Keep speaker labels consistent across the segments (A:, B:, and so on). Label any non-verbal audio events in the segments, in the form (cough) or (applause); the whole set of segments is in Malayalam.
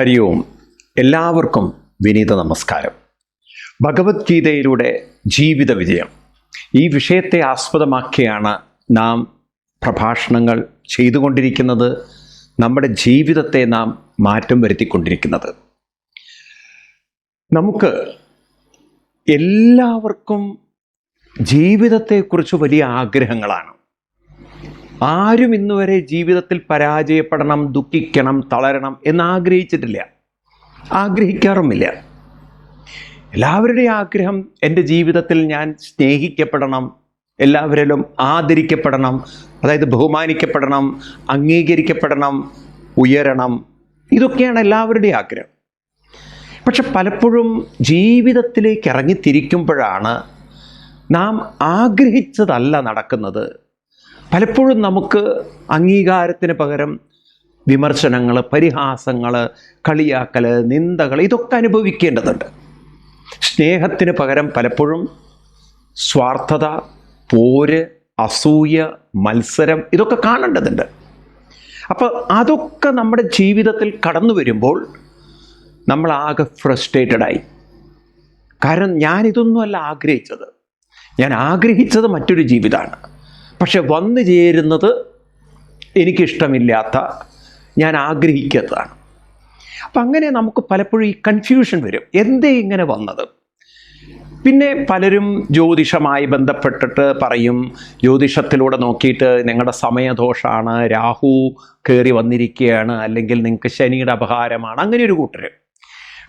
A: ഹരി ഓം എല്ലാവർക്കും വിനീത നമസ്കാരം. ഭഗവത്ഗീതയിലൂടെ ജീവിത വിജയം. ഈ വിഷയത്തെ ആസ്പദമാക്കിയാണ് നാം പ്രഭാഷണങ്ങൾ ചെയ്തുകൊണ്ടിരിക്കുന്നത്. നമ്മുടെ ജീവിതത്തെ നാം മാറ്റം വരുത്തിക്കൊണ്ടിരിക്കുന്നത്. നമുക്ക് എല്ലാവർക്കും ജീവിതത്തെക്കുറിച്ച് വലിയ ആഗ്രഹങ്ങളാണ്. ആരും ഇന്നുവരെ ജീവിതത്തിൽ പരാജയപ്പെടണം ദുഃഖിക്കണം തളരണം എന്ന് ആഗ്രഹിച്ചിട്ടില്ല ആഗ്രഹിക്കാറുമില്ല. എല്ലാവരുടെയും ആഗ്രഹം എന്റെ ജീവിതത്തിൽ ഞാൻ സ്നേഹിക്കപ്പെടണം എല്ലാവരിലും ആദരിക്കപ്പെടണം അതായത് ബഹുമാനിക്കപ്പെടണം അംഗീകരിക്കപ്പെടണം ഉയരണം. ഇതൊക്കെയാണ് എല്ലാവരുടെയും ആഗ്രഹം. പക്ഷെ പലപ്പോഴും ജീവിതത്തിലേക്ക് ഇറങ്ങിത്തിരിക്കുമ്പോഴാണ് നാം ആഗ്രഹിച്ചതല്ല നടക്കുന്നത്. പലപ്പോഴും നമുക്ക് അംഗീകാരത്തിന് പകരം വിമർശനങ്ങൾ പരിഹാസങ്ങൾ കളിയാക്കൽ നിന്ദകൾ ഇതൊക്കെ അനുഭവിക്കേണ്ടതുണ്ട്. സ്നേഹത്തിന് പകരം പലപ്പോഴും സ്വാർത്ഥത പോര് അസൂയ മത്സരം ഇതൊക്കെ കാണേണ്ടതുണ്ട്. അപ്പോൾ അതൊക്കെ നമ്മുടെ ജീവിതത്തിൽ കടന്നു വരുമ്പോൾ നമ്മളാകെ ഫ്രസ്ട്രേറ്റഡായി കാരണം ഞാനിതൊന്നുമല്ല ആഗ്രഹിച്ചത്. ഞാൻ ആഗ്രഹിച്ചത് മറ്റൊരു ജീവിതമാണ്. പക്ഷെ വന്നു ചേരുന്നത് എനിക്കിഷ്ടമില്ലാത്ത ഞാൻ ആഗ്രഹിക്കാത്തതാണ്. അപ്പം അങ്ങനെ നമുക്ക് പലപ്പോഴും ഈ കൺഫ്യൂഷൻ വരും. എന്തേ ഇങ്ങനെ വന്നത്? പിന്നെ പലരും ജ്യോതിഷമായി ബന്ധപ്പെട്ടിട്ട് പറയും ജ്യോതിഷത്തിലൂടെ നോക്കിയിട്ട് നിങ്ങളുടെ സമയദോഷമാണ് രാഹു കയറി വന്നിരിക്കുകയാണ് അല്ലെങ്കിൽ നിങ്ങൾക്ക് ശനിയുടെ അപഹാരമാണ് അങ്ങനെ ഒരു കൂട്ടർ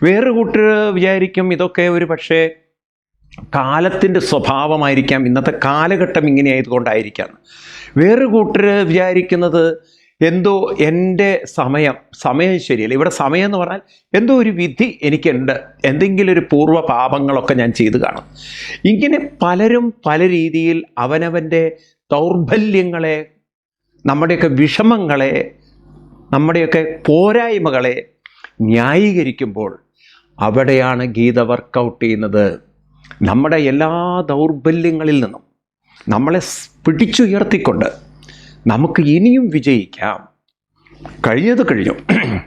A: വേറൊരു കൂട്ടർ വിചാരിക്കും ഇതൊക്കെ ഒരു പക്ഷേ കാലത്തിന്റെ സ്വഭാവമായിരിക്കാം. ഇന്നത്തെ കാലഘട്ടം ഇങ്ങനെ ആയതുകൊണ്ടായിരിക്കാം വേറൊരു കൂട്ടർ വിചാരിക്കുന്നത് എന്തോ എന്റെ സമയം സമയം ശരിയല്ല. ഇവിടെ സമയം എന്ന് പറഞ്ഞാൽ എന്തോ ഒരു വിധി എനിക്കുണ്ട്. എന്തെങ്കിലും ഒരു പൂർവ പാപങ്ങളൊക്കെ ഞാൻ ചെയ്തു കാണും. ഇങ്ങനെ പലരും പല രീതിയിൽ അവനവന്റെ ദൗർബല്യങ്ങളെ നമ്മുടെയൊക്കെ വിഷമങ്ങളെ നമ്മുടെയൊക്കെ പോരായ്മകളെ ന്യായീകരിക്കുമ്പോൾ അവിടെയാണ് ഗീത വർക്കൗട്ട് ചെയ്യുന്നത്. നമ്മുടെ എല്ലാ ദൗർബല്യങ്ങളിൽ നിന്നും നമ്മളെ പിടിച്ചുയർത്തിക്കൊണ്ട് നമുക്ക് ഇനിയും വിജയിക്കാം. കഴിഞ്ഞത് കഴിഞ്ഞു. (clears throat)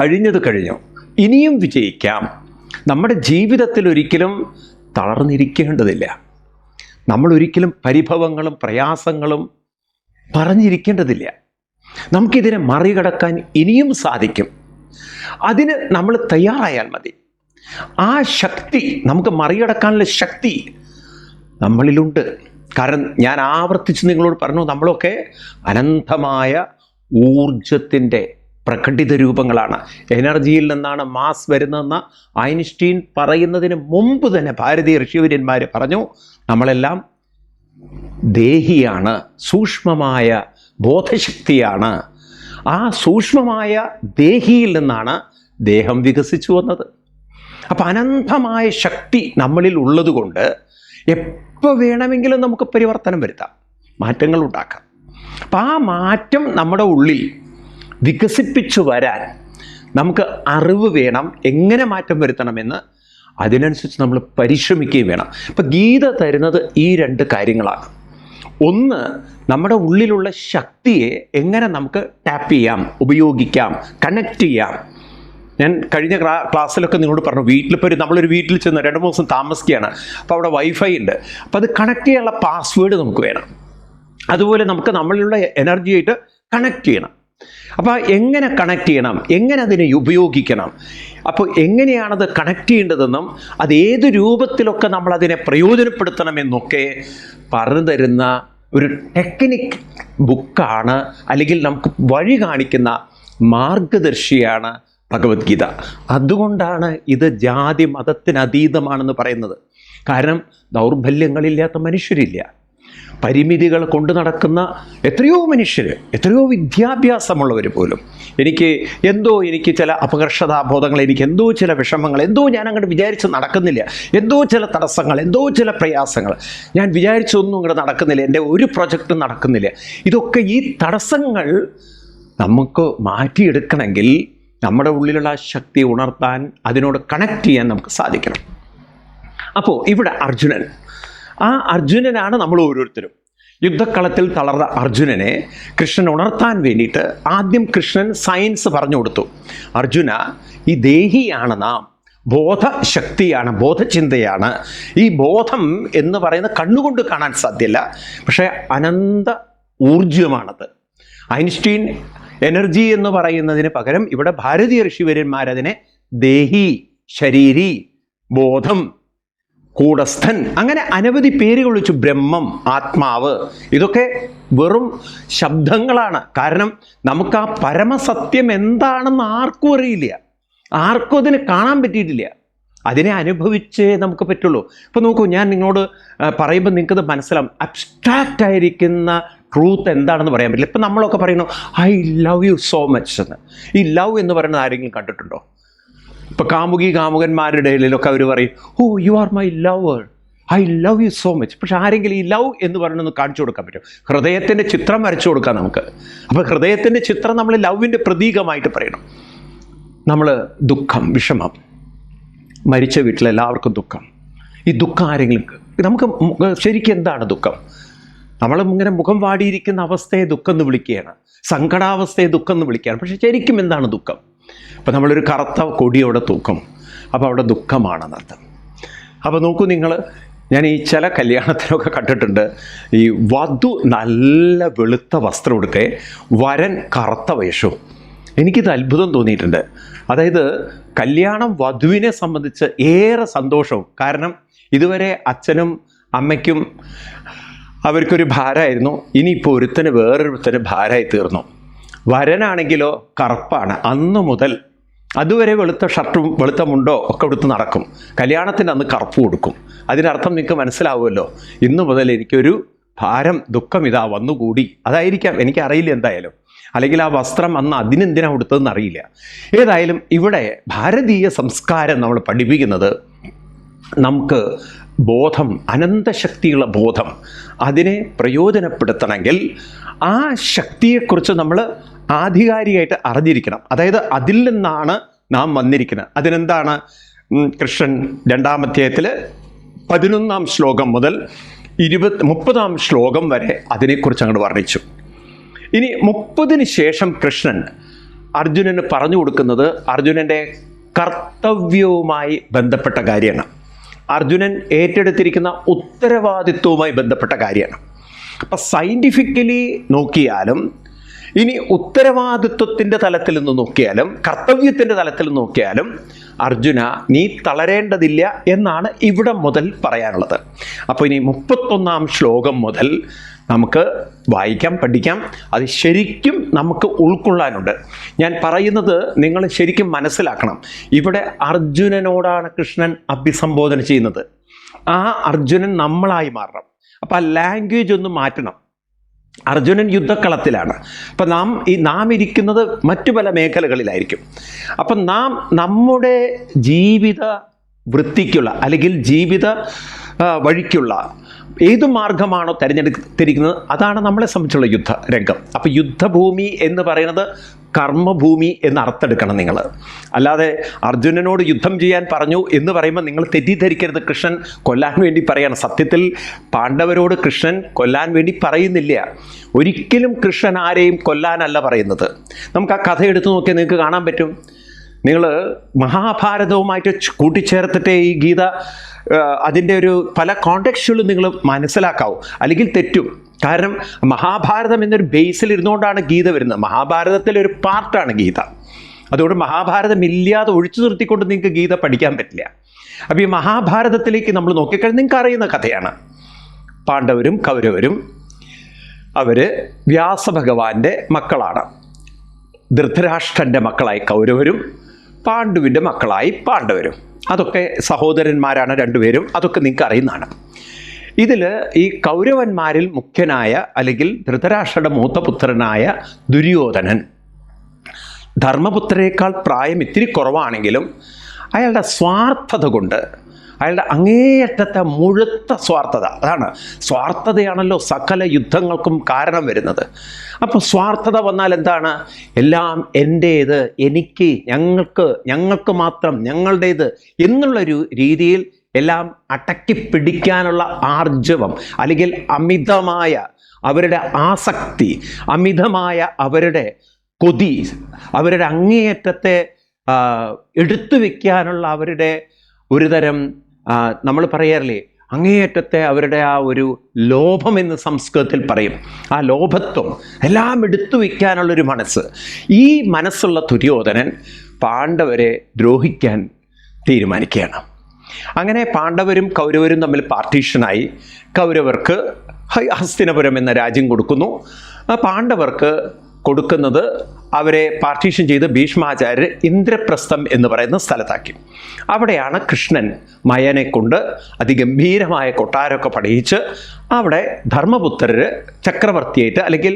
A: കഴിഞ്ഞത് കഴിഞ്ഞു. ഇനിയും വിജയിക്കാം. നമ്മുടെ ജീവിതത്തിൽ ഒരിക്കലും തളർന്നിരിക്കേണ്ടതില്ല. നമ്മൾ ഒരിക്കലും പരിഭവങ്ങളും പ്രയാസങ്ങളും പറഞ്ഞിരിക്കേണ്ടതില്ല. നമുക്കിതിനെ മറികടക്കാൻ ഇനിയും സാധിക്കും. അതിന് നമ്മൾ തയ്യാറായാൽ മതി. ആ ശക്തി നമുക്ക് മറികടക്കാനുള്ള ശക്തി നമ്മളിലുണ്ട്. കാരണം ഞാൻ ആവർത്തിച്ച് നിങ്ങളോട് പറഞ്ഞു നമ്മളൊക്കെ അനന്തമായ ഊർജത്തിന്റെ പ്രകടിത രൂപങ്ങളാണ്. എനർജിയിൽ നിന്നാണ് മാസ് വരുന്നതെന്ന് ഐൻസ്റ്റീൻ പറയുന്നതിന് മുമ്പ് തന്നെ ഭാരതീയ ഋഷിവര്യന്മാർ പറഞ്ഞു നമ്മളെല്ലാം ദേഹിയാണ് സൂക്ഷ്മമായ ബോധശക്തിയാണ്. ആ സൂക്ഷ്മമായ ദേഹിയിൽ നിന്നാണ് ദേഹം വികസിച്ചു വന്നത്. അപ്പം അനന്തമായ ശക്തി നമ്മളിൽ ഉള്ളതുകൊണ്ട് എപ്പോൾ വേണമെങ്കിലും നമുക്ക് പരിവർത്തനം വരുത്താം മാറ്റങ്ങൾ ഉണ്ടാക്കാം. അപ്പം ആ മാറ്റം നമ്മുടെ ഉള്ളിൽ വികസിപ്പിച്ചു വരാൻ നമുക്ക് അറിവ് വേണം എങ്ങനെ മാറ്റം വരുത്തണമെന്ന് അതിനനുസരിച്ച് നമ്മൾ പരിശ്രമിക്കുകയും വേണം. അപ്പം ഗീത തരുന്നത് ഈ രണ്ട് കാര്യങ്ങളാണ്. ഒന്ന് നമ്മുടെ ഉള്ളിലുള്ള ശക്തിയെ എങ്ങനെ നമുക്ക് ടാപ്പ് ചെയ്യാം ഉപയോഗിക്കാം കണക്ട് ചെയ്യാം. ഞാൻ കഴിഞ്ഞ ക്ലാ ക്ലാസ്സിലൊക്കെ നിങ്ങളോട് പറഞ്ഞു വീട്ടിലിപ്പോൾ ഒരു നമ്മളൊരു വീട്ടിൽ ചെന്ന് രണ്ട് മൂന്ന് ദിവസം താമസിക്കുകയാണ്. അപ്പോൾ അവിടെ വൈഫൈ ഉണ്ട്. അപ്പോൾ അത് കണക്ട് ചെയ്യാനുള്ള പാസ്വേഡ് നമുക്ക് വേണം. അതുപോലെ നമുക്ക് നമ്മളിലുള്ള എനർജിയായിട്ട് കണക്ട് ചെയ്യണം. അപ്പോൾ എങ്ങനെ കണക്ട് ചെയ്യണം? എങ്ങനെ അതിനെ ഉപയോഗിക്കണം? അപ്പോൾ എങ്ങനെയാണത് കണക്ട് ചെയ്യേണ്ടതെന്നും അത് ഏത് രൂപത്തിലൊക്കെ നമ്മൾ അതിനെ പ്രയോജനപ്പെടുത്തണമെന്നൊക്കെ പറഞ്ഞു തരുന്ന ഒരു ടെക്നിക് ബുക്കാണ് അല്ലെങ്കിൽ നമുക്ക് വഴി കാണിക്കുന്ന മാർഗദർശിയാണ് ഭഗവത്ഗീത. അതുകൊണ്ടാണ് ഇത് ജാതി മതത്തിനതീതമാണെന്ന് പറയുന്നത്. കാരണം ദൗർബല്യങ്ങളില്ലാത്ത മനുഷ്യരില്ല. പരിമിതികൾ കൊണ്ടു നടക്കുന്ന എത്രയോ മനുഷ്യർ എത്രയോ വിദ്യാഭ്യാസമുള്ളവർ പോലും. എനിക്ക് എന്തോ എനിക്ക് ചില അപകർഷതാബോധങ്ങൾ എനിക്ക് എന്തോ ചില വിഷമങ്ങൾ എന്തോ ഞാൻ അങ്ങോട്ട് വിചാരിച്ച് നടക്കുന്നില്ല. എന്തോ ചില തടസ്സങ്ങൾ എന്തോ ചില പ്രയാസങ്ങൾ. ഞാൻ വിചാരിച്ചൊന്നും അങ്ങോട്ട് നടക്കുന്നില്ല. എന്റെ ഒരു പ്രൊജക്റ്റും നടക്കുന്നില്ല. ഇതൊക്കെ ഈ തടസ്സങ്ങൾ നമുക്ക് മാറ്റിയെടുക്കണമെങ്കിൽ നമ്മുടെ ഉള്ളിലുള്ള ശക്തി ഉണർത്താൻ അതിനോട് കണക്ട് ചെയ്യാൻ നമുക്ക് സാധിക്കണം. അപ്പോൾ ഇവിടെ അർജുനൻ. ആ അർജുനനാണ് നമ്മൾ ഓരോരുത്തരും. യുദ്ധക്കളത്തിൽ തളർന്ന അർജുനനെ കൃഷ്ണൻ ഉണർത്താൻ വേണ്ടിയിട്ട് ആദ്യം കൃഷ്ണൻ സയൻസ് പറഞ്ഞു കൊടുത്തു. അർജുന ഈ ദേഹിയാണ് നാം. ബോധശക്തിയാണ് ബോധചിന്തയാണ്. ഈ ബോധം എന്ന് പറയുന്ന കണ്ണുകൊണ്ട് കാണാൻ സാധ്യമല്ല പക്ഷേ അനന്ത ഊർജമാണത്. ഐൻസ്റ്റീൻ എനർജി എന്ന് പറയുന്നതിന് പകരം ഇവിടെ ഭാരതീയ ഋഷിവര്യന്മാരതിനെ ദേഹി ശരീരി ബോധം കൂടസ്ഥൻ അങ്ങനെ അനവധി പേരുകൾ വിളിച്ചു ബ്രഹ്മം ആത്മാവ് ഇതൊക്കെ വെറും ശബ്ദങ്ങളാണ്. കാരണം നമുക്ക് ആ പരമസത്യം എന്താണെന്ന് ആർക്കും അറിയില്ല. ആർക്കും അതിനെ കാണാൻ പറ്റിയിട്ടില്ല. അതിനെ അനുഭവിച്ചേ നമുക്ക് പറ്റുള്ളൂ. ഇപ്പോൾ നോക്കൂ ഞാൻ നിങ്ങളോട് പറയുമ്പോൾ നിങ്ങൾക്കത് മനസ്സിലാവും. അബ്സ്ട്രാക്റ്റ് ആയിരിക്കുന്ന ട്രൂത്ത് എന്താണെന്ന് പറയാൻ പറ്റില്ല. ഇപ്പം നമ്മളൊക്കെ പറയുന്നു I love you so much എന്ന്. ഈ ലവ് എന്ന് പറയുന്നത് ആരെങ്കിലും കണ്ടിട്ടുണ്ടോ? ഇപ്പം കാമുകി കാമുകന്മാരുടെ ഇടയിലൊക്കെ അവർ പറയും ഓ you are my lover I love you so much പക്ഷെ ആരെങ്കിലും ഈ ലവ് എന്ന് പറയുന്നത് കാണിച്ചു കൊടുക്കാൻ പറ്റും ഹൃദയത്തിന്റെ ചിത്രം വരച്ചു കൊടുക്കാം നമുക്ക്. അപ്പോൾ ഹൃദയത്തിന്റെ ചിത്രം നമ്മൾ ലവിന്റെ പ്രതീകമായിട്ട് പറയണം. നമ്മൾ ദുഃഖം വിഷമം മരിച്ച വീട്ടിലെല്ലാവർക്കും ദുഃഖം. ഈ ദുഃഖം ആരെങ്കിലും നമുക്ക് ശരിക്കും എന്താണ് ദുഃഖം? നമ്മൾ ഇങ്ങനെ മുഖം വാടിയിരിക്കുന്ന അവസ്ഥയെ ദുഃഖം എന്ന് വിളിക്കുകയാണ്. സങ്കടാവസ്ഥയെ ദുഃഖം എന്ന് വിളിക്കുകയാണ്. പക്ഷെ ശരിക്കും എന്താണ് ദുഃഖം? അപ്പോൾ നമ്മളൊരു കറുത്ത കൊടിയോടെ തൂക്കും. അപ്പോൾ അവിടെ ദുഃഖമാണെന്നർത്ഥം അപ്പോൾ നോക്കൂ നിങ്ങൾ ഞാൻ ഈ ചില കല്യാണത്തിലൊക്കെ കണ്ടിട്ടുണ്ട്. ഈ വധു നല്ല വെളുത്ത വസ്ത്രം ഉടുക്കെ വരൻ കറുത്ത വേഷവും എനിക്കിത് അത്ഭുതം തോന്നിയിട്ടുണ്ട്. അതായത് കല്യാണം വധുവിനെ സംബന്ധിച്ച് ഏറെ സന്തോഷവും. കാരണം ഇതുവരെ അച്ഛനും അമ്മയ്ക്കും അവർക്കൊരു ഭാരമായിരുന്നു. ഇനിയിപ്പോൾ ഒരുത്തന് വേറൊരുത്തന് ഭാരമായി തീർന്നു. വരനാണെങ്കിലോ കറുപ്പാണ്. അന്നു മുതൽ അതുവരെ വെളുത്ത ഷർട്ടും വെളുത്ത മുണ്ടോ ഒക്കെ എടുത്ത് നടക്കും. കല്യാണത്തിന് അന്ന് കറുപ്പ് കൊടുക്കും. അതിനർത്ഥം നിങ്ങൾക്ക് മനസ്സിലാവുമല്ലോ. ഇന്നു മുതൽ എനിക്കൊരു ഭാരം ദുഃഖം ഇതാ വന്നുകൂടി. അതായിരിക്കാം. എനിക്കറിയില്ല എന്തായാലും. അല്ലെങ്കിൽ ആ വസ്ത്രം അന്ന് അതിനെന്തിനാണ് കൊടുത്തതെന്ന് അറിയില്ല ഏതായാലും ഇവിടെ ഭാരതീയ സംസ്കാരം നമ്മൾ പഠിപ്പിക്കുന്നത് നമുക്ക് ബോധം അനന്തശക്തിയുള്ള ബോധം അതിനെ പ്രയോജനപ്പെടുത്തണമെങ്കിൽ ആ ശക്തിയെക്കുറിച്ച് നമ്മൾ ആധികാരികമായിട്ട് അറിഞ്ഞിരിക്കണം. അതായത് അതിൽ നിന്നാണ് നാം വന്നിരിക്കുന്നത്. അതിനെന്താണ്? കൃഷ്ണൻ രണ്ടാമധ്യായത്തിൽ പതിനൊന്നാം ശ്ലോകം മുതൽ ഇരുപത് മുപ്പതാം ശ്ലോകം വരെ അതിനെക്കുറിച്ച് അങ്ങോട്ട് വർണിച്ചു. ഇനി മുപ്പതിന് ശേഷം കൃഷ്ണൻ അർജുനന് പറഞ്ഞു കൊടുക്കുന്നത് അർജുനന്റെ കർത്തവ്യവുമായി ബന്ധപ്പെട്ട കാര്യമാണ്. അർജുനൻ ഏറ്റെടുത്തിരിക്കുന്ന ഉത്തരവാദിത്വവുമായി ബന്ധപ്പെട്ട കാര്യമാണ്. അപ്പം സയന്റിഫിക്കലി നോക്കിയാലും ഇനി ഉത്തരവാദിത്വത്തിന്റെ തലത്തിൽ നിന്ന് നോക്കിയാലും കർത്തവ്യത്തിന്റെ തലത്തിൽ നിന്ന് നോക്കിയാലും അർജുന നീ തളരേണ്ടതില്ല എന്നാണ് ഇവിടെ മുതൽ പറയാനുള്ളത്. അപ്പോൾ ഇനി മുപ്പത്തൊന്നാം ശ്ലോകം മുതൽ നമുക്ക് വായിക്കാം പഠിക്കാം. അത് ശരിക്കും നമുക്ക് ഉൾക്കൊള്ളാനുണ്ട്. ഞാൻ പറയുന്നത് നിങ്ങൾ ശരിക്കും മനസ്സിലാക്കണം. ഇവിടെ അർജുനനോടാണ് കൃഷ്ണൻ അഭിസംബോധന ചെയ്യുന്നത്. ആ അർജുനൻ നമ്മളായി മാറണം. അപ്പം ആ ലാംഗ്വേജ് ഒന്ന് മാറ്റണം. അർജുനൻ യുദ്ധക്കളത്തിലാണ്. അപ്പം നാം ഈ നാം ഇരിക്കുന്നത് മറ്റു പല മേഖലകളിലായിരിക്കും. അപ്പം നാം നമ്മുടെ ജീവിത വൃത്തിക്കുള്ള അല്ലെങ്കിൽ ജീവിത വഴിക്കുള്ള ഏത് മാർഗമാണോ തിരഞ്ഞെടുത്തിരിക്കുന്നത് അതാണ് നമ്മളെ സംബന്ധിച്ചുള്ള യുദ്ധ രംഗം. അപ്പോൾ യുദ്ധഭൂമി എന്ന് പറയുന്നത് കർമ്മഭൂമി എന്ന് അർത്ഥെടുക്കണം നിങ്ങൾ അല്ലാതെ അർജുനനോട് യുദ്ധം ചെയ്യാൻ പറഞ്ഞു എന്ന് പറയുമ്പോൾ നിങ്ങൾ തെറ്റിദ്ധരിക്കരുത്. കൃഷ്ണൻ കൊല്ലാൻ വേണ്ടി പറയാണ്. സത്യത്തിൽ പാണ്ഡവരോട് കൃഷ്ണൻ കൊല്ലാൻ വേണ്ടി പറയുന്നില്ല. ഒരിക്കലും കൃഷ്ണൻ ആരെയും കൊല്ലാനല്ല പറയുന്നത്. നമുക്ക് ആ കഥ എടുത്തു നോക്കിയാൽ നിങ്ങൾക്ക് കാണാൻ പറ്റും. നിങ്ങൾ മഹാഭാരതവുമായിട്ട് കൂട്ടിച്ചേർത്തിട്ടേ ഈ ഗീത അതിന്റെ ഒരു പല കോണ്ടക്സ്റ്റുകളും നിങ്ങൾ മനസ്സിലാക്കാവും. അല്ലെങ്കിൽ തെറ്റും. കാരണം മഹാഭാരതം എന്നൊരു ബേസിൽ ഇരുന്നുകൊണ്ടാണ് ഗീത വരുന്നത്. മഹാഭാരതത്തിലെ ഒരു പാർട്ടാണ് ഗീത. അതുകൊണ്ട് മഹാഭാരതം ഇല്ലാതെ ഒഴിച്ചു നിർത്തിക്കൊണ്ട് നിങ്ങൾക്ക് ഗീത പഠിക്കാൻ പറ്റില്ല. അപ്പോൾ ഈ മഹാഭാരതത്തിലേക്ക് നമ്മൾ നോക്കിക്കഴിഞ്ഞാൽ നിങ്ങൾക്ക് അറിയുന്ന കഥയാണ്. പാണ്ഡവരും കൗരവരും അവർ വ്യാസഭഗവാന്റെ മക്കളാണ്. ധൃതരാഷ്ട്രന്റെ മക്കളായി കൗരവരും പാണ്ഡുവിന്റെ മക്കളായി പാണ്ഡവരും. അതൊക്കെ സഹോദരന്മാരാണ് രണ്ടുപേരും. അതൊക്കെ നിങ്ങൾക്ക് അറിയുന്നതാണ് ഇതിൽ ഈ കൗരവന്മാരിൽ മുഖ്യനായ അല്ലെങ്കിൽ ധൃതരാഷ്ട്രയുടെ മൂത്തപുത്രനായ ദുര്യോധനൻ. ധർമ്മപുത്രയേക്കാൾ പ്രായം ഇത്തിരി കുറവാണെങ്കിലും അയാളുടെ സ്വാർത്ഥത കൊണ്ട് അയാളുടെ അങ്ങേയറ്റത്തെ മുഴുത്ത സ്വാർത്ഥത. അതാണ്. സ്വാർത്ഥതയാണല്ലോ സകല യുദ്ധങ്ങൾക്കും കാരണം വരുന്നത്. അപ്പോൾ സ്വാർത്ഥത വന്നാൽ എന്താണ്? എല്ലാം എന്റേത് എനിക്ക് ഞങ്ങൾക്ക് ഞങ്ങൾക്ക് മാത്രം ഞങ്ങളുടേത് എന്നുള്ളൊരു രീതിയിൽ എല്ലാം അടക്കി പിടിക്കാനുള്ള ആർജവം അല്ലെങ്കിൽ അമിതമായ അവരുടെ ആസക്തി അമിതമായ അവരുടെ കൊതി അവരുടെ അങ്ങേയറ്റത്തെ എടുത്തു വയ്ക്കാനുള്ള അവരുടെ ഒരുതരം നമ്മൾ പറയാറില്ലേ അങ്ങേയറ്റത്തെ അവരുടെ ആ ഒരു ലോഭം എന്ന് സംസ്കൃതത്തിൽ പറയും. ആ ലോഭത്വം എല്ലാം എടുത്തു വയ്ക്കാനുള്ളൊരു മനസ്സ്. ഈ മനസ്സുള്ള ദുര്യോധനൻ പാണ്ഡവരെ ദ്രോഹിക്കാൻ തീരുമാനിക്കുകയാണ്. അങ്ങനെ പാണ്ഡവരും കൗരവരും തമ്മിൽ പാർട്ടീഷനായി കൗരവർക്ക് ഹസ്തിനപുരം എന്ന രാജ്യം കൊടുക്കുന്നു. പാണ്ഡവർക്ക് കൊടുക്കുന്നത് അവരെ പാർട്ടീഷൻ ചെയ്ത് ഭീഷ്മാചാര്യർ ഇന്ദ്രപ്രസ്ഥം എന്ന് പറയുന്ന സ്ഥലത്താക്കി. അവിടെയാണ് കൃഷ്ണൻ മയനെ കൊണ്ട് അതിഗംഭീരമായ കൊട്ടാരമൊക്കെ പണിയിച്ച് അവിടെ ധർമ്മപുത്രർ ചക്രവർത്തിയായിട്ട് അല്ലെങ്കിൽ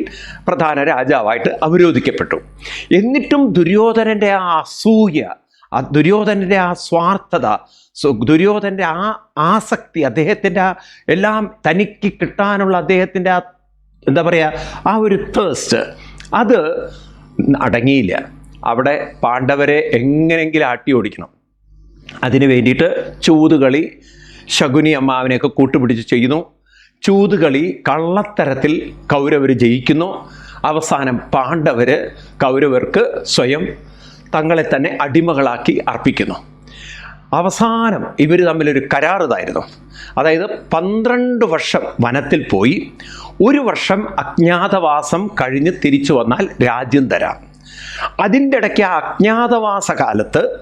A: പ്രധാന രാജാവായിട്ട് അവരോധിക്കപ്പെട്ടു. എന്നിട്ടും ദുര്യോധനന്റെ ആ അസൂയ ആ ദുര്യോധനന്റെ ആ സ്വാർത്ഥത ദുര്യോധന്റെ ആ ആസക്തി അദ്ദേഹത്തിന്റെ ആ എല്ലാം തനിക്ക് കിട്ടാനുള്ള അദ്ദേഹത്തിന്റെ ആ എന്താ പറയുക ആ ഒരു തേസ്റ്റ് അത് അടങ്ങിയില്ല. അവിടെ പാണ്ഡവരെ എങ്ങനെയെങ്കിലും ആട്ടി ഓടിക്കണം. അതിന് വേണ്ടിയിട്ട് ചൂതുകളി ശകുനി അമ്മാവിനെയൊക്കെ കൂട്ടുപിടിച്ച് ചെയ്യുന്നു. ചൂതുകളി കള്ളത്തരത്തിൽ കൗരവർ ജയിക്കുന്നു. അവസാനം പാണ്ഡവർ കൗരവർക്ക് സ്വയം തങ്ങളെ തന്നെ അടിമകളാക്കി അർപ്പിക്കുന്നു. അവസാനം ഇവർ തമ്മിലൊരു കരാറിതായിരുന്നു അതായത് പന്ത്രണ്ട് വർഷം വനത്തിൽ പോയി ഒരു വർഷം അജ്ഞാതവാസം കഴിഞ്ഞ് തിരിച്ചു വന്നാൽ രാജ്യം തരാം. അതിന്റെ ഇടയ്ക്ക് ആ അജ്ഞാതവാസ കാലത്ത്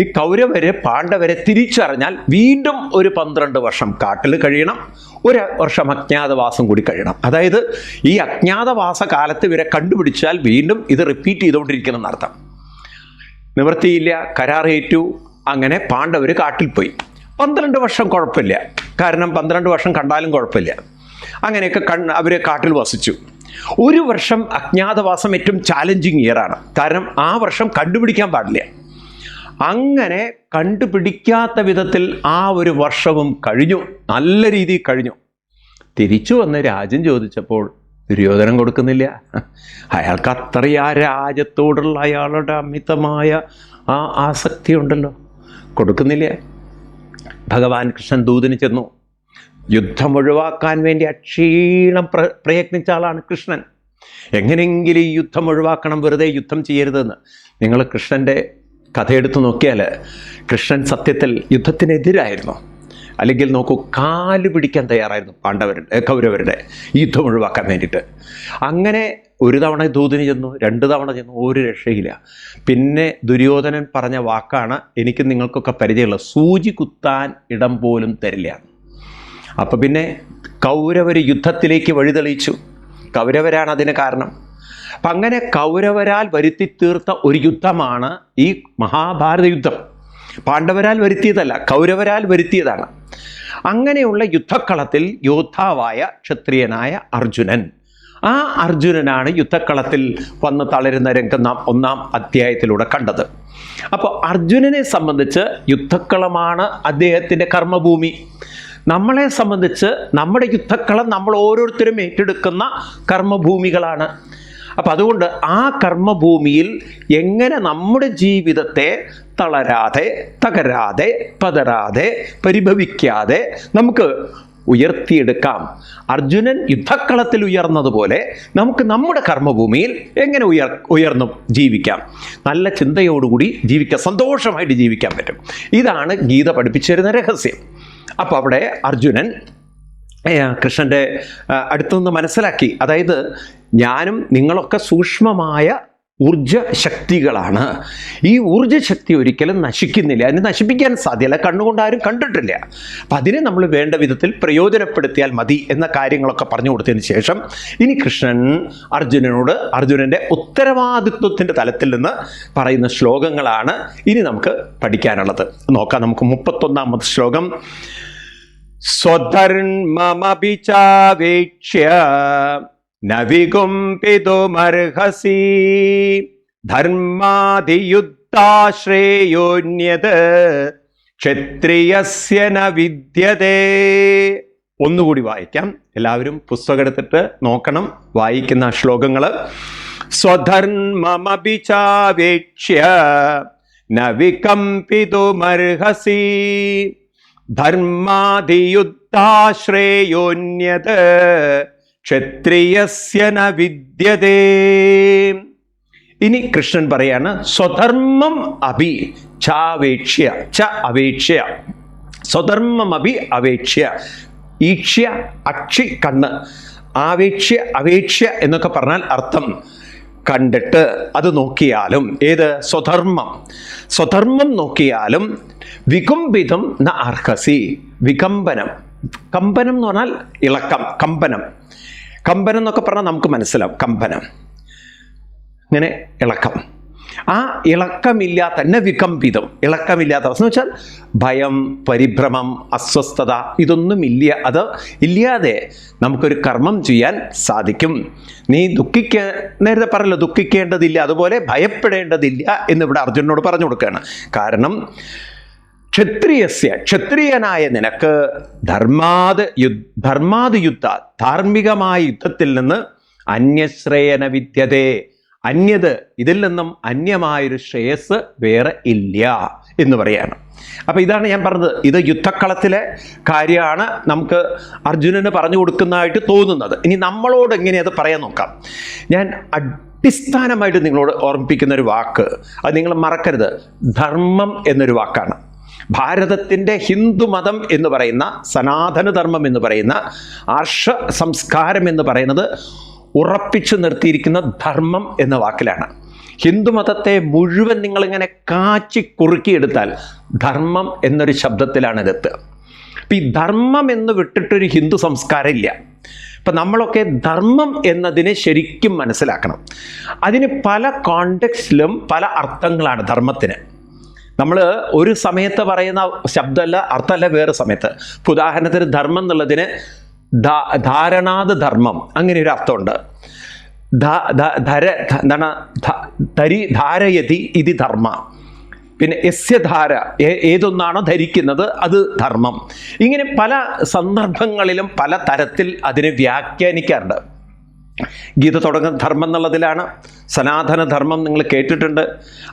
A: ഈ കൗരവര് പാണ്ഡവരെ തിരിച്ചറിഞ്ഞാൽ വീണ്ടും ഒരു പന്ത്രണ്ട് വർഷം കാട്ടിൽ കഴിയണം ഒരു വർഷം അജ്ഞാതവാസം കൂടി കഴിയണം. അതായത് ഈ അജ്ഞാതവാസ കാലത്ത് ഇവരെ കണ്ടുപിടിച്ചാൽ വീണ്ടും ഇത് റിപ്പീറ്റ് ചെയ്തുകൊണ്ടിരിക്കണം എന്നർത്ഥം. നിവൃത്തിയില്ല കരാറേറ്റു അങ്ങനെ പാണ്ഡവർ കാട്ടിൽ പോയി. പന്ത്രണ്ട് വർഷം കുഴപ്പമില്ല. കാരണം പന്ത്രണ്ട് വർഷം കണ്ടാലും കുഴപ്പമില്ല. അങ്ങനെയൊക്കെ കൺ അവർ കാട്ടിൽ വസിച്ചു. ഒരു വർഷം അജ്ഞാതവാസം ഏറ്റവും ചാലഞ്ചിങ് ഇയറാണ് കാരണം ആ വർഷം കണ്ടുപിടിക്കാൻ പാടില്ല. അങ്ങനെ കണ്ടുപിടിക്കാത്ത വിധത്തിൽ ആ ഒരു വർഷവും കഴിഞ്ഞു. നല്ല രീതിയിൽ കഴിഞ്ഞു. തിരിച്ചു വന്ന് രാജൻ ചോദിച്ചപ്പോൾ ദുര്യോധനം കൊടുക്കുന്നില്ല. അയാൾക്ക് അത്രയും ആ രാജ്യത്തോടുള്ള അയാളുടെ അമിതമായ ആ ആസക്തി ഉണ്ടല്ലോ കൊടുക്കുന്നില്ല. ഭഗവാൻ കൃഷ്ണൻ ദൂതിന് ചെന്നു. യുദ്ധം ഒഴിവാക്കാൻ വേണ്ടി അക്ഷീണം പ്ര പ്രയത്നിച്ച ആളാണ് കൃഷ്ണൻ. എങ്ങനെയെങ്കിലും ഈ യുദ്ധം ഒഴിവാക്കണം വെറുതെ യുദ്ധം ചെയ്യരുതെന്ന്. നിങ്ങൾ കൃഷ്ണന്റെ കഥയെടുത്ത് നോക്കിയാൽ കൃഷ്ണൻ സത്യത്തിൽ യുദ്ധത്തിനെതിരായിരുന്നു. അല്ലെങ്കിൽ നോക്കൂ കാൽ പിടിക്കാൻ തയ്യാറായിരുന്നു പാണ്ഡവരുടെ കൗരവരുടെ യുദ്ധം ഒഴിവാക്കാൻ വേണ്ടിയിട്ട്. അങ്ങനെ ഒരു തവണ ദൂതിന് ചെന്നു രണ്ട് തവണ ചെന്നു ഒരു രക്ഷയില്ല. പിന്നെ ദുര്യോധനൻ പറഞ്ഞ വാക്കാണ് എനിക്ക് നിങ്ങൾക്കൊക്കെ പരിചയമുള്ള സൂചി കുത്താൻ ഇടം പോലും തരില്ല. അപ്പം പിന്നെ കൗരവർ യുദ്ധത്തിലേക്ക് വഴിതെളിയിച്ചു കൗരവരാണ് അതിന് കാരണം. അപ്പം അങ്ങനെ കൗരവരാൽ വരുത്തി തീർത്ത ഒരു യുദ്ധമാണ് ഈ മഹാഭാരത യുദ്ധം. പാണ്ഡവരാൽ വരുത്തിയതല്ല കൗരവരാൽ വരുത്തിയതാണ്. അങ്ങനെയുള്ള യുദ്ധക്കളത്തിൽ യോദ്ധാവായ ക്ഷത്രിയനായ അർജുനൻ ആ അർജുനനാണ് യുദ്ധക്കളത്തിൽ വന്ന് തളരുന്ന രംഗം നാം ഒന്നാം അധ്യായത്തിലൂടെ കണ്ടത്. അപ്പോൾ അർജുനനെ സംബന്ധിച്ച് യുദ്ധക്കളമാണ് അദ്ദേഹത്തിന്റെ കർമ്മഭൂമി. നമ്മളെ സംബന്ധിച്ച് നമ്മുടെ യുദ്ധക്കളം നമ്മൾ ഓരോരുത്തരും ഏറ്റെടുക്കുന്ന കർമ്മഭൂമികളാണ്. അപ്പം അതുകൊണ്ട് ആ കർമ്മഭൂമിയിൽ എങ്ങനെ നമ്മുടെ ജീവിതത്തെ തളരാതെ തകരാതെ പതരാതെ പരിഭവിക്കാതെ നമുക്ക് ഉയർത്തിയെടുക്കാം. അർജുനൻ യുദ്ധക്കളത്തിൽ ഉയർന്നതുപോലെ നമുക്ക് നമ്മുടെ കർമ്മഭൂമിയിൽ എങ്ങനെ ഉയർ ഉയർന്നു ജീവിക്കാം? നല്ല ചിന്തയോടുകൂടി ജീവിക്കാം സന്തോഷമായിട്ട് ജീവിക്കാൻ പറ്റും. ഇതാണ് ഗീത പഠിപ്പിച്ചു തരുന്ന രഹസ്യം. അപ്പോൾ അവിടെ അർജുനൻ കൃഷ്ണന്റെ അടുത്തുനിന്ന് മനസ്സിലാക്കി. അതായത് ഞാനും നിങ്ങളൊക്കെ സൂക്ഷ്മമായ ഊർജ ശക്തികളാണ് ഈ ഊർജ ശക്തി ഒരിക്കലും നശിക്കുന്നില്ല. അതിനെ നശിപ്പിക്കാൻ സാധ്യമല്ല കണ്ണുകൊണ്ട് ആരും കണ്ടിട്ടില്ല. അപ്പം അതിനെ നമ്മൾ വേണ്ട വിധത്തിൽ പ്രയോജനപ്പെടുത്തിയാൽ മതി എന്ന കാര്യങ്ങളൊക്കെ പറഞ്ഞു കൊടുത്തതിന് ശേഷം ഇനി കൃഷ്ണൻ അർജുനനോട് അർജുനന്റെ ഉത്തരവാദിത്വത്തിന്റെ തലത്തിൽ നിന്ന് പറയുന്ന ശ്ലോകങ്ങളാണ് ഇനി നമുക്ക് പഠിക്കാനുള്ളത്. നോക്കാം നമുക്ക് മുപ്പത്തൊന്നാമത് ശ്ലോകം. സ്വധർമ്മമപി ചാവേക്ഷ്യ ന വികുംപിതുമർഹസി ധർമാതിയുദ്ധാശ്രേയോന്യത് ക്ഷത്രിയസ്യ ന വിദ്യതേ. ഒന്നുകൂടി വായിക്കാം. എല്ലാവരും പുസ്തകം എടുത്തിട്ട് നോക്കണം. വായിക്കുന്ന ശ്ലോകങ്ങൾ സ്വധർമ്മമപി നവികംപിതുമർഹസി ധർമാതിയുദ്ധാശ്രേയോന്യത് ക്ഷത്രിയസ്യ ന വിദ്യതേ ഇനി കൃഷ്ണൻ പറയാണ് സ്വധർമ്മം അഭി ചാവേക്ഷ്യ ച അപേക്ഷ്യ. സ്വധർമ്മം അഭി അപേക്ഷ്യ ഈക്ഷ്യ അക്ഷി കണ്ണ്. ആവേക്ഷ്യ അപേക്ഷ്യ എന്നൊക്കെ പറഞ്ഞാൽ അർത്ഥം കണ്ടിട്ട് അത് നോക്കിയാലും ഏത്? സ്വധർമ്മം. സ്വധർമ്മം നോക്കിയാലും വികുംബിതം ന അർഹസി വികമ്പനം. കമ്പനം എന്ന് പറഞ്ഞാൽ ഇളക്കം കമ്പനം. കമ്പനം എന്നൊക്കെ പറഞ്ഞാൽ നമുക്ക് മനസ്സിലാവും. കമ്പനം. ഇങ്ങനെ ഇളക്കം. ആ ഇളക്കമില്ലാത്ത തന്നെ വികമ്പിതം. ഇളക്കമില്ലാത്ത അവസ്ഥ. വെച്ചാൽ ഭയം പരിഭ്രമം അസ്വസ്ഥത ഇതൊന്നും ഇല്ല. അത് ഇല്ലാതെ നമുക്കൊരു കർമ്മം ചെയ്യാൻ സാധിക്കും. നീ ദുഃഖിക്ക നേരത്തെ പറയല്ലോ ദുഃഖിക്കേണ്ടതില്ല. അതുപോലെ ഭയപ്പെടേണ്ടതില്ല എന്നിവിടെ അർജുനോട് പറഞ്ഞു കൊടുക്കുകയാണ്. കാരണം ക്ഷത്രിയസ്യ ക്ഷത്രിയനായ നിനക്ക് ധർമാത് യു ധർമാത് യുദ്ധ ധാർമ്മികമായ യുദ്ധത്തിൽ നിന്ന് അന്യശ്രേയന വിദ്യതേ. അന്യത് ഇതിൽ നിന്നും അന്യമായൊരു ശ്രേയസ് വേറെ ഇല്ല എന്ന് പറയാണ്. അപ്പം ഇതാണ് ഞാൻ പറഞ്ഞത്. ഇത് യുദ്ധക്കളത്തിലെ കാര്യമാണ് നമുക്ക് അർജുനന് പറഞ്ഞു കൊടുക്കുന്നതായിട്ട് തോന്നുന്നത്. ഇനി നമ്മളോട് എങ്ങനെ അത് പറയാൻ നോക്കാം? ഞാൻ അടിസ്ഥാനമായിട്ട് നിങ്ങളോട് ഓർമ്മിപ്പിക്കുന്ന ഒരു വാക്ക്. അത് നിങ്ങൾ മറക്കരുത്. ധർമ്മം എന്നൊരു വാക്കാണ്. ഭാരതത്തിന്റെ ഹിന്ദു മതം എന്ന് പറയുന്ന സനാതനധർമ്മം എന്ന് പറയുന്ന ആർഷ സംസ്കാരം എന്ന് പറയുന്നത് ഉറപ്പിച്ചു നിർത്തിയിരിക്കുന്ന ധർമ്മം എന്ന വാക്കിലാണ്. ഹിന്ദുമതത്തെ മുഴുവൻ നിങ്ങളിങ്ങനെ കാച്ചി കുറുക്കിയെടുത്താൽ ധർമ്മം എന്നൊരു ശബ്ദത്തിലാണ് ഇതെത്തുക അപ്പം ഈ ധർമ്മം എന്ന് വിട്ടിട്ടൊരു ഹിന്ദു സംസ്കാരമില്ല. ഇല്ല അപ്പം നമ്മളൊക്കെ ധർമ്മം എന്നതിനെ ശരിക്കും മനസ്സിലാക്കണം. അതിന് പല കോണ്ടെക്സ്റ്റിലും പല അർത്ഥങ്ങളാണ് ധർമ്മത്തിന്. നമ്മൾ ഒരു സമയത്ത് പറയുന്ന ശബ്ദമല്ല അർത്ഥമല്ല വേറെ സമയത്ത്. ഇപ്പം ഉദാഹരണത്തിന് ധർമ്മം എന്നുള്ളതിന് ധാരണാത് ധർമ്മം അങ്ങനെ ഒരു അർത്ഥമുണ്ട്. ധര എന്താണ്? ധരി ധാരയതി ഇതി ധർമ്മ. പിന്നെ യസ്യ ധാര ഏതൊന്നാണോ ധരിക്കുന്നത് അത് ധർമ്മം. ഇങ്ങനെ പല സന്ദർഭങ്ങളിലും പല തരത്തിൽ അതിനെ വ്യാഖ്യാനിക്കാറുണ്ട്. ഗീത തുടങ്ങുന്ന ധർമ്മം എന്നുള്ളതിലാണ്. സനാതന ധർമ്മം നിങ്ങൾ കേട്ടിട്ടുണ്ട്.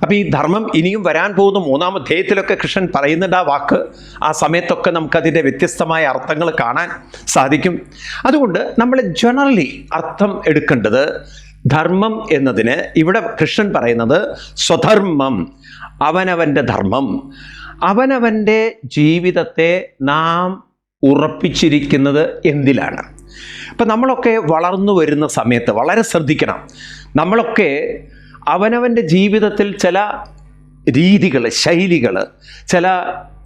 A: അപ്പോൾ ഈ ധർമ്മം ഇനിയും വരാൻ പോകുന്ന മൂന്നാം അധ്യായത്തിലൊക്കെ കൃഷ്ണൻ പറയുന്നുണ്ട് ആ വാക്ക്. ആ സമയത്തൊക്കെ നമുക്കതിന്റെ വ്യത്യസ്തമായ അർത്ഥങ്ങൾ കാണാൻ സാധിക്കും. അതുകൊണ്ട് നമ്മൾ ജനറലി അർത്ഥം എടുക്കേണ്ടത് ധർമ്മം എന്നതിന് ഇവിടെ കൃഷ്ണൻ പറയുന്നത് സ്വധർമ്മം അവനവന്റെ ധർമ്മം. അവനവന്റെ ജീവിതത്തെ നാം ഉറപ്പിച്ചിരിക്കുന്നത് എന്തിലാണ്? ഇപ്പം നമ്മളൊക്കെ വളർന്നു വരുന്ന സമയത്ത് വളരെ ശ്രദ്ധിക്കണം. നമ്മളൊക്കെ അവനവന്റെ ജീവിതത്തിൽ ചില രീതികൾ ശൈലികൾ ചില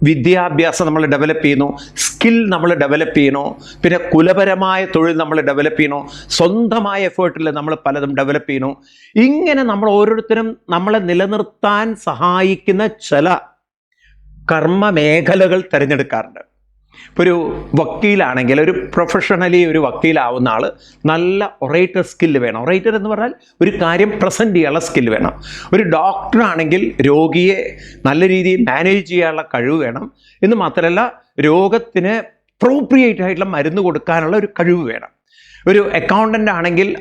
A: വിദ്യാഭ്യാസം നമ്മൾ ഡെവലപ്പ് ചെയ്യുന്നു സ്കിൽ നമ്മൾ ഡെവലപ്പ് ചെയ്യണോ പിന്നെ കുലപരമായ തൊഴിൽ നമ്മൾ ഡെവലപ്പ് ചെയ്യണോ സ്വന്തമായ എഫേർട്ടിൽ നമ്മൾ പലതും ഡെവലപ്പ് ചെയ്യണോ ഇങ്ങനെ നമ്മൾ ഓരോരുത്തരും നമ്മളെ നിലനിർത്താൻ സഹായിക്കുന്ന ചില കർമ്മ മേഖലകൾ തിരഞ്ഞെടുക്കാറുണ്ട്. ഇപ്പോൾ ഒരു വക്കീലാണെങ്കിൽ ഒരു പ്രൊഫഷണലി ഒരു വക്കീലാവുന്ന ആൾ നല്ല ഒറേറ്റർ സ്കില്ല് വേണം. ഒറേറ്റർ എന്ന് പറഞ്ഞാൽ ഒരു കാര്യം പ്രസന്റ് ചെയ്യാനുള്ള സ്കില്ല് വേണം. ഒരു ഡോക്ടറാണെങ്കിൽ രോഗിയെ നല്ല രീതിയിൽ മാനേജ് ചെയ്യാനുള്ള കഴിവ് വേണം. എന്ന് മാത്രമല്ല രോഗത്തിന് അപ്രോപ്രിയേറ്റ് ആയിട്ടുള്ള മരുന്ന് കൊടുക്കാനുള്ള ഒരു കഴിവ് വേണം. ഒരു അക്കൗണ്ടന്റ് ആണെങ്കിൽ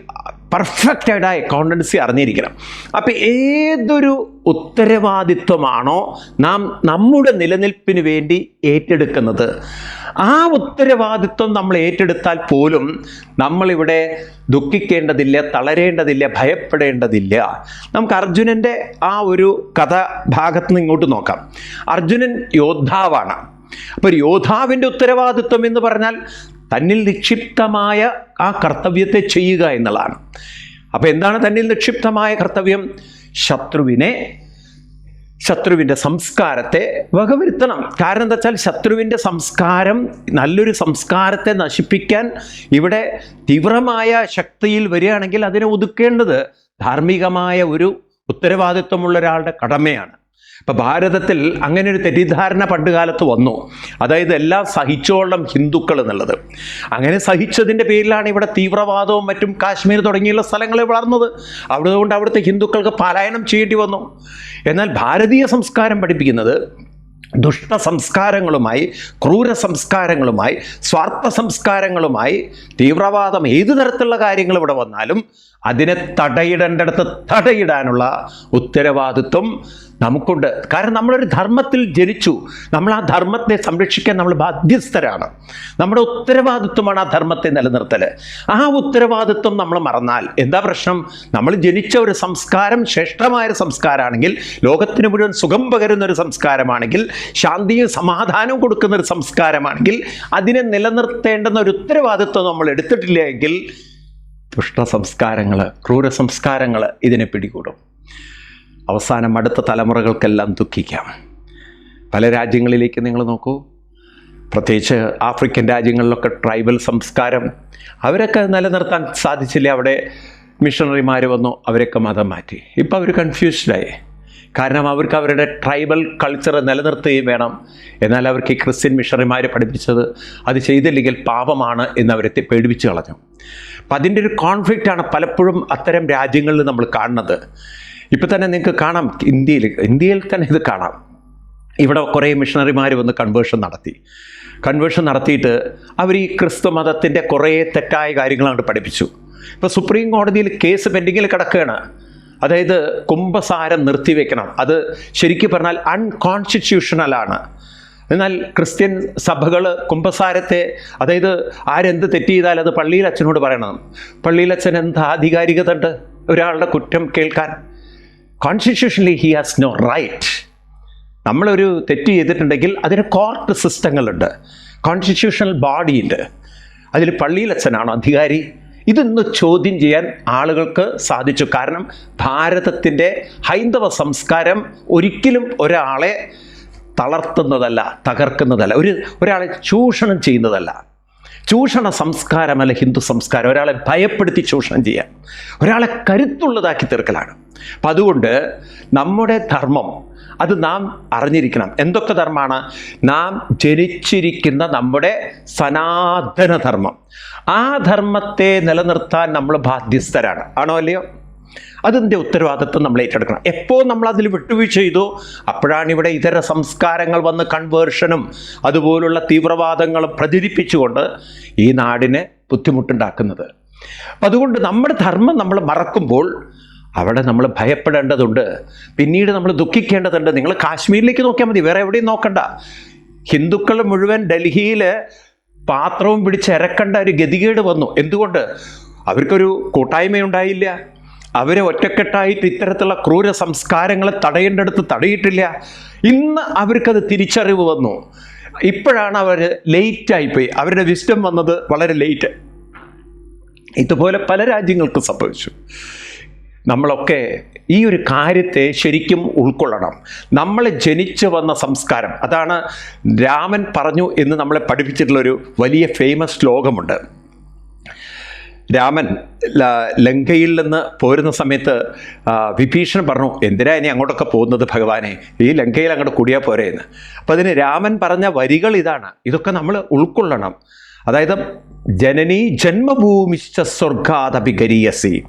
A: പെർഫെക്റ്റായിട്ട് ആ അക്കൗണ്ടൻസി അറിഞ്ഞിരിക്കണം. അപ്പം ഏതൊരു ഉത്തരവാദിത്വമാണോ നാം നമ്മുടെ നിലനിൽപ്പിന് വേണ്ടി ഏറ്റെടുക്കുന്നത്? ആ ഉത്തരവാദിത്വം നമ്മൾ ഏറ്റെടുത്താൽ പോലും നമ്മളിവിടെ ദുഃഖിക്കേണ്ടതില്ല തളരേണ്ടതില്ല ഭയപ്പെടേണ്ടതില്ല. നമുക്ക് അർജുനന്റെ ആ ഒരു കഥ ഭാഗത്ത് നിന്ന് ഇങ്ങോട്ട് നോക്കാം. അർജുനൻ യോദ്ധാവാണ്. അപ്പോൾ ഒരു യോദ്ധാവിന്റെ ഉത്തരവാദിത്വം എന്ന് പറഞ്ഞാൽ തന്നിൽ നിക്ഷിപ്തമായ ആ കർത്തവ്യത്തെ ചെയ്യുക എന്നുള്ളതാണ്. അപ്പോൾ എന്താണ് തന്നിൽ നിക്ഷിപ്തമായ കർത്തവ്യം? ശത്രുവിനെ ശത്രുവിന്റെ സംസ്കാരത്തെ വകവരുത്തണം. കാരണം എന്താ വെച്ചാൽ ശത്രുവിന്റെ സംസ്കാരം നല്ലൊരു സംസ്കാരത്തെ നശിപ്പിക്കാൻ ഇവിടെ തീവ്രമായ ശക്തിയിൽ വരികയാണെങ്കിൽ അതിനെ ഒതുക്കേണ്ടത് ധാർമ്മികമായ ഒരു ഉത്തരവാദിത്വമുള്ള ഒരാളുടെ കടമയാണ്. ഇപ്പം ഭാരതത്തിൽ അങ്ങനെ ഒരു തെറ്റിദ്ധാരണ പണ്ടുകാലത്ത് വന്നു. അതായത് എല്ലാം സഹിച്ചോളം ഹിന്ദുക്കൾ എന്നുള്ളത്. അങ്ങനെ സഹിച്ചതിന്റെ പേരിലാണ് ഇവിടെ തീവ്രവാദവും മറ്റും കാശ്മീർ തുടങ്ങിയുള്ള സ്ഥലങ്ങളിൽ വളർന്നത്. അവിടെ കൊണ്ട് അവിടുത്തെ ഹിന്ദുക്കൾക്ക് പലായനം ചെയ്യേണ്ടി വന്നു. എന്നാൽ ഭാരതീയ സംസ്കാരം പഠിപ്പിക്കുന്നത് ദുഷ്ട സംസ്കാരങ്ങളുമായി ക്രൂര സംസ്കാരങ്ങളുമായി സ്വാർത്ഥ സംസ്കാരങ്ങളുമായി തീവ്രവാദം ഏതു തരത്തിലുള്ള കാര്യങ്ങൾ ഇവിടെ വന്നാലും അതിനെ തടയിടേണ്ടടുത്ത് തടയിടാനുള്ള ഉത്തരവാദിത്വം നമുക്കുണ്ട്. കാരണം നമ്മളൊരു ധർമ്മത്തിൽ ജനിച്ചു. നമ്മൾ ആ ധർമ്മത്തെ സംരക്ഷിക്കാൻ നമ്മൾ ബാധ്യസ്ഥരാണ്. നമ്മുടെ ഉത്തരവാദിത്വമാണ് ആ ധർമ്മത്തെ നിലനിർത്തൽ ആ ഉത്തരവാദിത്വം നമ്മൾ മറന്നാൽ എന്താ പ്രശ്നം? നമ്മൾ ജനിച്ച ഒരു സംസ്കാരം ശ്രേഷ്ഠമായ ഒരു സംസ്കാരമാണെങ്കിൽ ലോകത്തിന് മുഴുവൻ സുഖം പകരുന്ന ഒരു സംസ്കാരമാണെങ്കിൽ ശാന്തിയും സമാധാനവും കൊടുക്കുന്ന ഒരു സംസ്കാരമാണെങ്കിൽ അതിനെ നിലനിർത്തേണ്ടുന്ന ഒരു ഉത്തരവാദിത്വം നമ്മൾ എടുത്തിട്ടില്ല എങ്കിൽ ദുഷ്ട സംസ്കാരങ്ങൾ ക്രൂര സംസ്കാരങ്ങൾ ഇതിനെ പിടികൂടും. അവസാനം അടുത്ത തലമുറകൾക്കെല്ലാം ദുഃഖിക്കാം. പല രാജ്യങ്ങളിലേക്ക് നിങ്ങൾ നോക്കൂ. പ്രത്യേകിച്ച് ആഫ്രിക്കൻ രാജ്യങ്ങളിലൊക്കെ ട്രൈബൽ സംസ്കാരം അവരൊക്കെ നിലനിർത്താൻ സാധിച്ചില്ല? അവിടെ മിഷണറിമാർ വന്നു അവരൊക്കെ മതം മാറ്റി. ഇപ്പോൾ അവർ കൺഫ്യൂസ്ഡായി. കാരണം അവർക്ക് അവരുടെ ട്രൈബൽ കൾച്ചർ നിലനിർത്തുകയും വേണം. എന്നാൽ അവർക്ക് ഈ ക്രിസ്ത്യൻ മിഷണറിമാർ പഠിപ്പിച്ചത് അത് ചെയ്തില്ലെങ്കിൽ പാപമാണ് എന്ന് പേടിപ്പിച്ച് കളഞ്ഞു. അപ്പം അതിന്റെ ഒരു കോൺഫ്ലിക്റ്റാണ് പലപ്പോഴും അത്തരം രാജ്യങ്ങളിൽ നമ്മൾ കാണുന്നത്. ഇപ്പം തന്നെ നിങ്ങൾക്ക് കാണാം ഇന്ത്യയിൽ ഇന്ത്യയിൽ തന്നെ ഇത് കാണാം. ഇവിടെ കുറേ മിഷണറിമാർ വന്ന് കൺവേർഷൻ നടത്തി. കൺവേർഷൻ നടത്തിയിട്ട് അവർ ഈ ക്രിസ്തു മതത്തിന്റെ കുറേ തെറ്റായ കാര്യങ്ങളാണ് പഠിപ്പിച്ചു. ഇപ്പോൾ സുപ്രീം കോടതിയിൽ കേസ് പെൻഡിങ്ങിൽ കിടക്കുകയാണ്. അതായത് കുംഭസാരം നിർത്തിവെക്കണം. അത് ശരിക്കും പറഞ്ഞാൽ അൺകോൺസ്റ്റിറ്റ്യൂഷണലാണ് എന്നാൽ ക്രിസ്ത്യൻ സഭകൾ കുംഭസാരത്തെ അതായത് ആരെന്ത് തെറ്റ് ചെയ്താൽ അത് പള്ളിയിൽ അച്ഛനോട് പറയണം. പള്ളിയിൽ അച്ഛൻ എന്ത് ആധികാരികത ഉണ്ട് ഒരാളുടെ കുറ്റം കേൾക്കാൻ. Constitutionally he has no right നമ്മളൊരു തെറ്റ് ചെയ്തിട്ടുണ്ടെങ്കിൽ അതിന് കോർട്ട് സിസ്റ്റങ്ങളുണ്ട് കോൺസ്റ്റിറ്റ്യൂഷണൽ ബോഡി ഉണ്ട് അതിൽ പള്ളിയിലച്ഛനാണോ അധികാരി. ഇതൊന്ന് ചോദ്യം ചെയ്യാൻ ആളുകൾക്ക് സാധിച്ചു. കാരണം ഭാരതത്തിന്റെ ഹൈന്ദവ സംസ്കാരം ഒരിക്കലും ഒരാളെ തളർത്തുന്നതല്ല തകർക്കുന്നതല്ല. ഒരു ഒരാളെ ചൂഷണം ചെയ്യുന്നതല്ല. ചൂഷണ സംസ്കാരമല്ല ഹിന്ദു സംസ്കാരം. ഒരാളെ ഭയപ്പെടുത്തി ചൂഷണം ചെയ്യാൻ. ഒരാളെ കരുത്തുള്ളതാക്കി തീർക്കലാണ്. അപ്പം അതുകൊണ്ട് നമ്മുടെ ധർമ്മം അത് നാം അറിഞ്ഞിരിക്കണം. എന്തൊക്കെ ധർമ്മമാണ് നാം ജനിച്ചിരിക്കുന്ന നമ്മുടെ സനാതന ധർമ്മം ആ ധർമ്മത്തെ നിലനിർത്താൻ നമ്മൾ ബാധ്യസ്ഥരാണ്. ആണോ അല്ലയോ? അതിന്റെ ഉത്തരവാദിത്വം നമ്മൾ ഏറ്റെടുക്കണം. എപ്പോൾ നമ്മൾ അതിൽ വിട്ടുവീഴ്ച ചെയ്തു അപ്പോഴാണ് ഇവിടെ ഇതര സംസ്കാരങ്ങൾ വന്ന് കൺവേർഷനും അതുപോലുള്ള തീവ്രവാദങ്ങളും പ്രചരിപ്പിച്ചുകൊണ്ട് ഈ നാടിനെ ബുദ്ധിമുട്ടുണ്ടാക്കുന്നത്. അപ്പം അതുകൊണ്ട് നമ്മുടെ ധർമ്മം നമ്മൾ മറക്കുമ്പോൾ അവിടെ നമ്മൾ ഭയപ്പെടേണ്ടതുണ്ട്. പിന്നീട് നമ്മൾ ദുഃഖിക്കേണ്ടതുണ്ട്. നിങ്ങൾ കാശ്മീരിലേക്ക് നോക്കിയാൽ മതി. വേറെ എവിടെയും നോക്കണ്ട. ഹിന്ദുക്കൾ മുഴുവൻ ഡൽഹിയിൽ പാത്രവും പിടിച്ച് ഇറക്കേണ്ട ഒരു ഗതികേട് വന്നു. എന്തുകൊണ്ട്? അവർക്കൊരു കൂട്ടായ്മയുണ്ടായില്ല. അവരെ ഒറ്റക്കെട്ടായിട്ട് ഇത്തരത്തിലുള്ള ക്രൂര സംസ്കാരങ്ങളെ തടയേണ്ടടുത്ത് തടയിട്ടില്ല. ഇന്ന് അവർക്കത് തിരിച്ചറിവ് വന്നു. ഇപ്പോഴാണ് അവർ ലേറ്റായിപ്പോയി അവരുടെ വിസ്റ്റം വന്നത് വളരെ ലേറ്റ് ഇതുപോലെ പല രാജ്യങ്ങൾക്കും സംഭവിച്ചു. നമ്മളൊക്കെ ഈ ഒരു കാര്യത്തെ ശരിക്കും ഉൾക്കൊള്ളണം. നമ്മൾ ജനിച്ചു വന്ന സംസ്കാരം അതാണ് രാമൻ പറഞ്ഞു എന്ന് നമ്മളെ പഠിപ്പിച്ചിട്ടുള്ളൊരു വലിയ ഫേമസ് ശ്ലോകമുണ്ട് രാമൻ ലങ്കയിൽ നിന്ന് പോരുന്ന സമയത്ത് വിഭീഷണൻ പറഞ്ഞു എന്തിനാ ഇനി അങ്ങോട്ടൊക്കെ പോകുന്നത് ഭഗവാനെ? ഈ ലങ്കയിൽ അങ്ങോട്ട് കൂടിയാൽ പോരെ എന്ന് അപ്പം അതിന് രാമൻ പറഞ്ഞ വരികൾ ഇതാണ്. ഇതൊക്കെ നമ്മൾ ഉൾക്കൊള്ളണം. അതായത് ജനനി ജന്മഭൂമിച്ച സ്വർഗാതപിഗരീയസി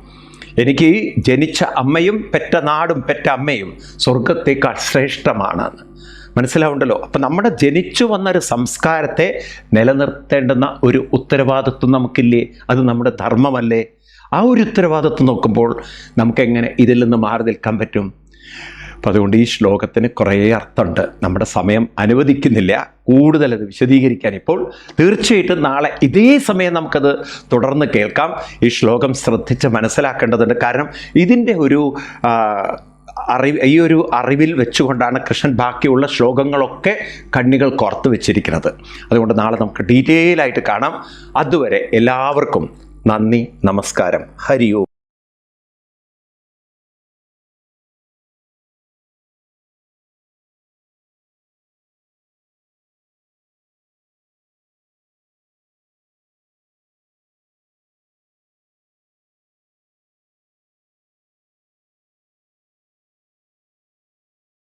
A: എനിക്ക് ജനിച്ച അമ്മയും പെറ്റ നാടും പെറ്റ അമ്മയും സ്വർഗത്തേക്കാൾ ശ്രേഷ്ഠമാണ് മനസ്സിലാവുണ്ടല്ലോ? അപ്പം നമ്മുടെ ജനിച്ചു വന്ന ഒരു സംസ്കാരത്തെ നിലനിർത്തേണ്ടുന്ന ഒരു ഉത്തരവാദിത്വം നമുക്കില്ലേ? അത് നമ്മുടെ ധർമ്മമല്ലേ? ആ ഒരു ഉത്തരവാദിത്വം നോക്കുമ്പോൾ നമുക്കെങ്ങനെ ഇതിൽ നിന്ന് മാറി നിൽക്കാൻ പറ്റും? അപ്പം അതുകൊണ്ട് ഈ ശ്ലോകത്തിന് കുറേ അർത്ഥമുണ്ട്. നമ്മുടെ സമയം അനുവദിക്കുന്നില്ല. കൂടുതൽ അത് വിശദീകരിക്കാൻ ഇപ്പോൾ തീർച്ചയായിട്ടും നാളെ ഇതേ സമയം നമുക്കത് തുടർന്ന് കേൾക്കാം. ഈ ശ്ലോകം ശ്രദ്ധിച്ച് മനസ്സിലാക്കേണ്ടതുണ്ട്. കാരണം ഇതിന്റെ ഒരു അറിവ് ഈ ഒരു അറിവിൽ വെച്ചുകൊണ്ടാണ് കൃഷ്ണൻ ബാക്കിയുള്ള ശ്ലോകങ്ങളൊക്കെ കണ്ണികൾ കോർത്ത് വെച്ചിരിക്കുന്നത്. അതുകൊണ്ട് നാളെ നമുക്ക് ഡീറ്റെയിൽ ആയിട്ട് കാണാം. അതുവരെ എല്ലാവർക്കും നന്ദി നമസ്കാരം. ഹരിയോ